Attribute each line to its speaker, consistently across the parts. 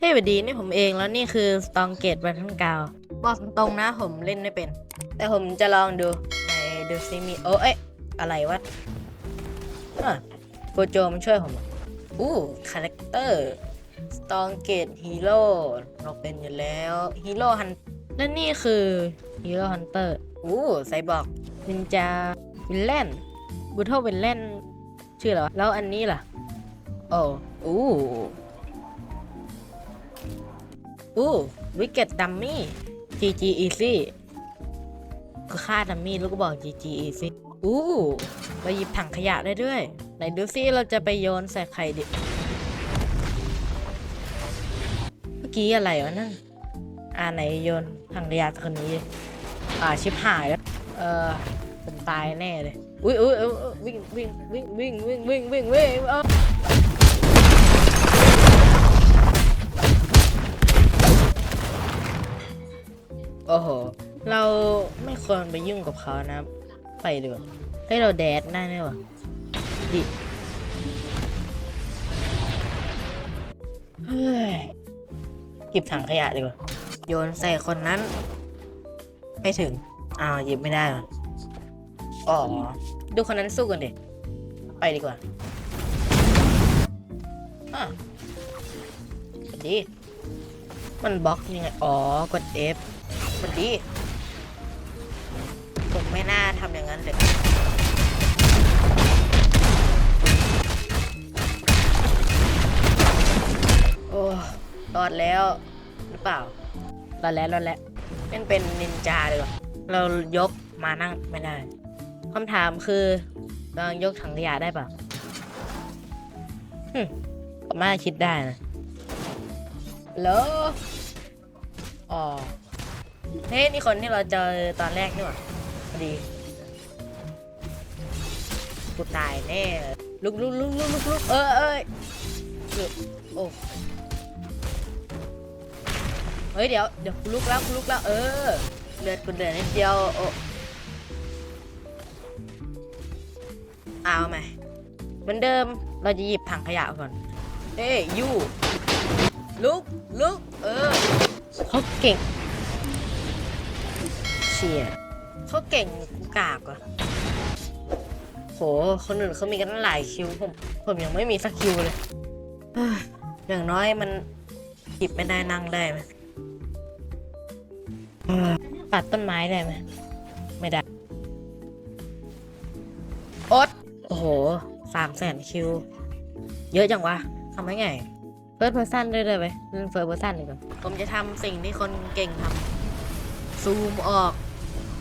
Speaker 1: เฮ้ยสวัสดีนี่ผมเองแล้วนี่คือสตองเกตบันทันกาวบอกตรงๆนะผมเล่นไม่เป็น แต่ผมจะลองดูในดูซิมีโอ้เอ๊ะอะไรวะอะโกโจมันช่วยผมอู้คาแรคเตอร์สตองเกตฮีโร่เราเป็นอยู่แล้วฮีโร่ฮันและนี่คือฮีโร่ฮันเตอร์อู้ไซบอร์กนินจาวิลเลนบูเทลวิลเลนชื่ออะไรวะแล้วอันนี้ล่ะโอ้อู้ อู้วิกเก็ตดัมมี่ GG Easy ก็ฆ่าดัมมี่แล้วก็บอก GG Easy อู้เราหยิบถังขยะได้ด้วย ไหนดูซิเราจะไปโยนใส่ใครดิ เมื่อกี้อะไรวะนั่น อ่าไหนโยนถังขยะคนนี้ อ่าชิบหายแล้ว เออผมตายแน่เลย อุ้ยอุ้ยอุ๊ยอุ๊ยวิ่งวิ่งวิ่งวิ่งวิ่งวิ่งวิ่งวิ่ง โอ้โห เราไม่ควรไปยุ่งกับเขานะ ไปดีกว่าเฮ้เราแดดได้ไหมวะดิเฮ้ยหยิบถังขยะดีกว่า โยนใส่คนนั้น ไม่ถึง อ้าวหยิบไม่ได้เหรออ๋อ ดูคนนั้นสู้กันดิ ไปดีกว่าอะสวัสดี มันบล็อกยังไง อ๋อ กด F สวัสดี ผมไม่น่าทำอย่างนั้นเลยโอ้รอดแล้วหรือเปล่า รอดแล้วรอดแล้วเล่นเป็นนินจาเลยเรายกมานั่งไม่ได้คำถามคือเรายกถังขยะได้ป่ะหึผมน่าคิดได้นะแล้วอ๋อ เฮ้ยนี่คนที่เราเจอตอนแรกนี่หว่าพอดีกูตายแน่ลุกลุกลุกลุกลุกลุกเออเอ้ยโอ้เฮ้ยเดี๋ยวเดี๋ยวกูลุกแล้วกูลุกแล้วเออเลือดกูเดือดนิดเดียวโอ้เอาไหมเหมือนเดิมเราจะหยิบถังขยะก่อนเฮ้ยยูลุกลุกเออเขาเก่ง ชียเขาเก่งกูกากว่ะโห คนอื่นเขามีกันหลายคิวผม ผมยังไม่มีสักคิวเลย อย่างน้อยมันหยิบไม่ได้นั่งได้ไหมตัดต้นไม้ได้ไหมไม่ได้โอ๊ตโอ้โหสามแสนคิว เยอะจังวะทำไมไงเฟิร์สเพอร์ซันด้วยเลยไหมเล่นเฟิร์สเพอร์ซันดีกว่าผมจะทำสิ่งที่คนเก่งทำซูมออก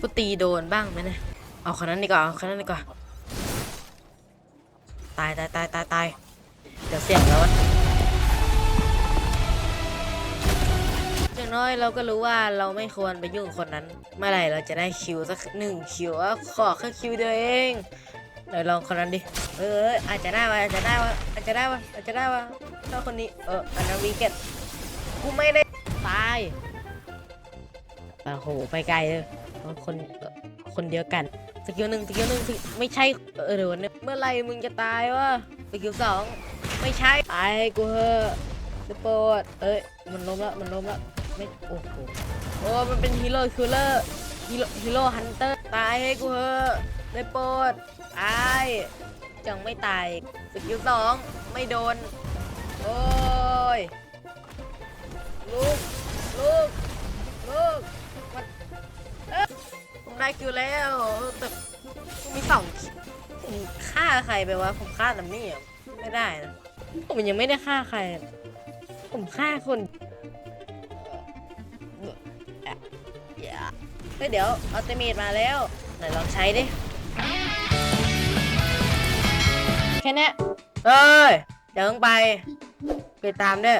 Speaker 1: กูตีโดนบ้างไหมเนี่ยเอาคนนั้นดีกว่าเอาคนนั้นดีกว่าตายตายตายตายตายเดี๋ยวเสี่ยงแล้วอย่างน้อยเราก็รู้ว่าเราไม่ควรไปยุ่งคนนั้น เมื่อไหร่เราจะได้คิวสักหนึ่งคิวอะขอแค่คิวเดียวเองเดี๋ยวลองคนนั้นดิเอออาจจะได้วะอาจจะได้วะอาจจะได้วะอาจจะได้วะถ้าคนนี้เอออันนั้นวีเกตกูไม่ได้ตายโอ้โหไปไกลเลย คนคนเดียวกันสกิลหนึ่งสกิลหนึ่งไม่ใช่เออเดี๋ยวเมื่อไหรมึงจะตายวะสกิลสองไม่ใช่ตายให้กูเหอะสปอร์ตเอ้ยมันล้มแล้วมันล้มแล้วไม่โอ้โหโอ้มันเป็นฮีโร่คิลเลอร์ฮีโร่ฮีโร่ฮันเตอร์ตายให้กูเหอะได้โปรดตายจังไม่ตายสกิลสองไม่โดนโอ้ยลูกลูกลูก ได้คิวแล้วแต่ผมมีสองคิวผมฆ่าใครไปวะผมฆ่าดัมมี่ไม่ได้นะผมยังไม่ได้ฆ่าใคร ผมฆ่าคนเฮ้ยเดี๋ยวอัลติเมทมาแล้วไหนลองใช้ดิแค่นี้เอ้ยเดี๋ยวต้องไปไปตามด้วย